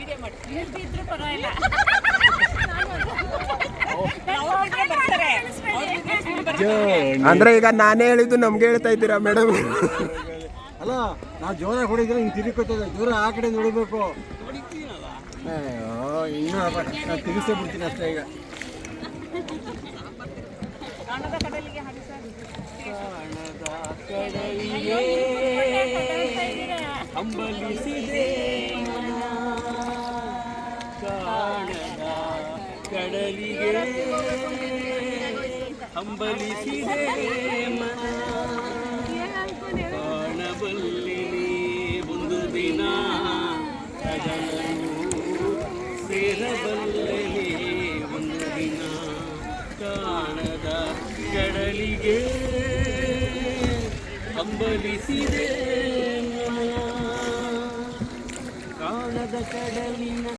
ಇದ್ರು ಪರವಾಗಿಲ್ಲ. ಅಂದ್ರೆ ಈಗ ನಾನೇ ಹೇಳಿದ್ದು ನಮ್ಗೆ ಹೇಳ್ತಾ ಇದ್ದೀರಾ ಮೇಡಮ್ ಅಲ್ಲ ನಾವು ಜೋರ ಹೊಡಿದ್ರೆ ಹಿಂಗೆ ತಿರುಕೋತದೆ ಜೋರ ಆ ಕಡೆ ನೋಡಬೇಕು ಅಯ್ಯೋ ಇನ್ನೂ ನಾನು ತಿರುಗಿಸೇ ಬಿಡ್ತೀನಿ ಅಷ್ಟೇ ಈಗ. ಕಾಣದ ಕಡಲಿಗೆ ಹಾಗೆ ಕಡಲಿಗೆ ಹಂಬಲಿಸಿದೆ ಮನ. ಕಾಣಬಲ್ಲೆ ಒಂದು ದಿನ ಅದನ್ನು ಸೇರಬಲ್ಲೆ ಒಂದು ದಿನ ಕಾಣದ ಕಡಲಿಗೆ ಹಂಬಲಿಸಿದೆ ಕಾಣದ ಕಡಲಿನ